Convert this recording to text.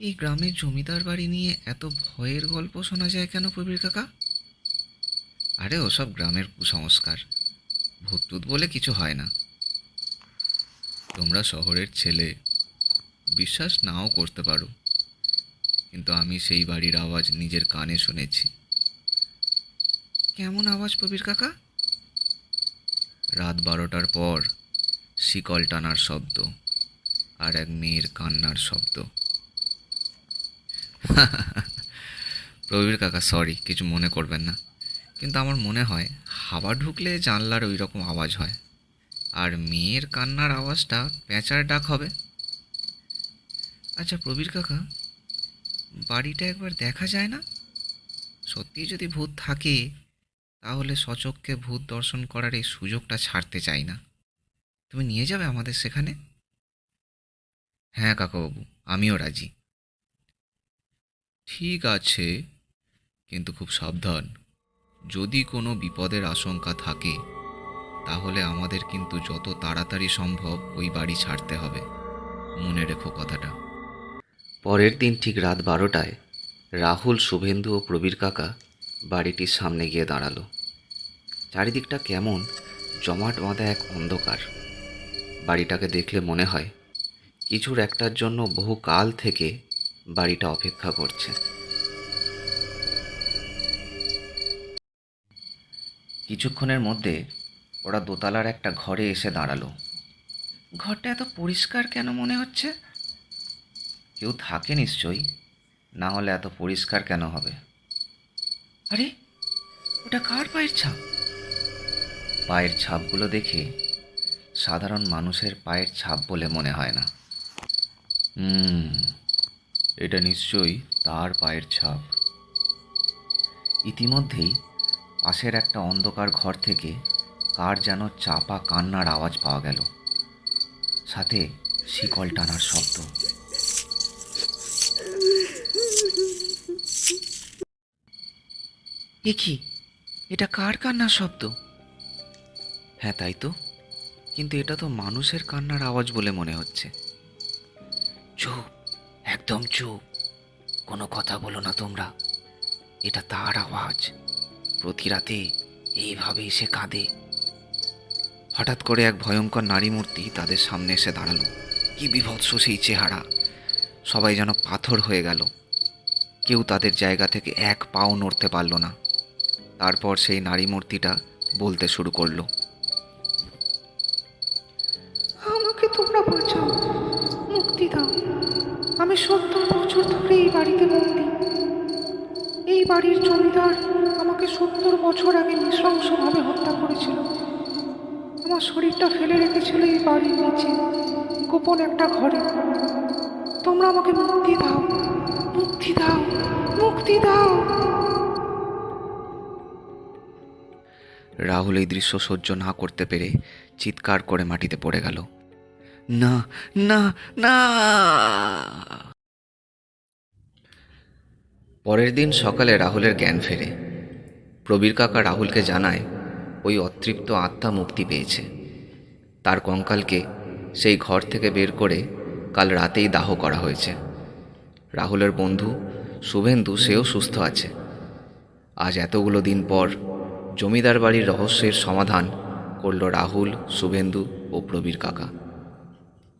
এই গ্রামের জমিদার বাড়ি নিয়ে এত ভয়ের গল্প শোনা যায় কেন প্রবীর কাকা? আরে ওসব গ্রামের কুসংস্কার। ভূত টুত বলে কিছু হয় না। তোমরা শহরের ছেলে, বিশ্বাস নাও করতে পারো। কিন্তু আমি সেই বাড়ির আওয়াজ নিজের কানে শুনেছি। কেমন আওয়াজ প্রবীর কাকা? রাত বারোটার পর শিকল টানার শব্দ আর এক মেয়ের কান্নার শব্দ। প্রবীর কাকা সরি কিছু মনে করবেন না। কিন্তু আমার মনে হয়, হাওয়া ঢুকলে জানলার ওই রকম আওয়াজ হয়। আর মেয়ের কান্নার আওয়াজটা পেঁচার ডাক হবে। আচ্ছা প্রবীর কাকা, বাড়িটা একবার দেখা যায় না? সত্যি যদি ভূত থাকে, তাহলে সচক্ষে ভূত দর্শন করার এই সুযোগটা ছাড়তে চাই না। তুমি নিয়ে যাবে আমাদের সেখানে? হ্যাঁ কাকাবাবু, আমিও রাজি। ঠিক আছে, কিন্তু খুব সাবধান। যদি কোনো বিপদের আশঙ্কা থাকে, তাহলে আমাদের কিন্তু যত তাড়াতাড়ি সম্ভব ওই বাড়ি ছাড়তে হবে। মনে রেখো কথাটা। পরের দিন ঠিক রাত বারোটায় রাহুল, শুভেন্দু ও প্রবীর কাকা বাড়িটির সামনে গিয়ে দাঁড়াল। চারিদিকটা কেমন জমাট বাঁধা এক অন্ধকার। বাড়িটাকে দেখলে মনে হয়, কিছুর একটার জন্য বহু কাল থেকে বাড়িটা অপেক্ষা করছে। কিছুক্ষণের মধ্যে ওরা দোতলার একটা ঘরে এসে দাঁড়াল। ঘরটা এত পরিষ্কার কেন মনে হচ্ছে? কেউ থাকে নিশ্চয়ই, না হলে এত পরিষ্কার কেন হবে? আরে, ওটা কার পায়ের ছাপ? পায়ের ছাপগুলো দেখে সাধারণ মানুষের পায়ের ছাপ বলে মনে হয় না। হুম এটা নিশ্চয়ই তার পায়ের ছাপ। ইতিমধ্যেই পাশের একটা অন্ধকার ঘর থেকে কার যেন চাপা কান্নার আওয়াজ পাওয়া গেল। সাথে শিকল টানার শব্দ। এ কি? এটা কার কান্নার শব্দ? হ্যাঁ তাই তো। কিন্তু এটা তো মানুষের কান্নার আওয়াজ বলে মনে হচ্ছে। চুপ। একদম চুপ। কোনো কথা বলো না তোমরা। এটা তার আওয়াজ। প্রতি রাতে এইভাবে এসে কাঁদে। হঠাৎ করে এক ভয়ঙ্কর নারী মূর্তি তাদের সামনে এসে দাঁড়াল। কি বিভৎস সেই চেহারা। সবাই যেন পাথর হয়ে গেল। কেউ তাদের জায়গা থেকে এক পাও নড়তে পারল না। তারপর সেই নারী মূর্তিটা বলতে শুরু করল। আমাকে তোমরা বাঁচাও। মুক্তি দাও। আমি সত্তর বছর ধরে এই বাড়িতে বন্দি। এই বাড়ির জমিদার আমাকে সত্তর বছর আগে নৃশংসভাবে হত্যা করেছিল। আমার শরীরটা ফেলে রেখেছিল এই বাড়ির নিচে, গোপন একটা ঘরে। তোমরা আমাকে মুক্তি দাও মুক্তি দাও মুক্তি দাও। রাহুল এই দৃশ্য সহ্য না করতে পেরে চিৎকার করে মাটিতে পড়ে গেল। না না না। পরের দিন সকালে রাহুলের জ্ঞান ফেরে। প্রবীর কাকা রাহুলকে জানায়, ওই অতৃপ্ত আত্মা মুক্তি পেয়েছে। তার কঙ্কালকে সেই ঘর থেকে বের করে কাল রাতেই দাহ করা হয়েছে। রাহুলের বন্ধু শুভেন্দু, সেও সুস্থ আছে। আজ এতগুলো দিন পর জমিদার বাড়ির রহস্যের সমাধান করল রাহুল, শুভেন্দু ও প্রবীর কাকা।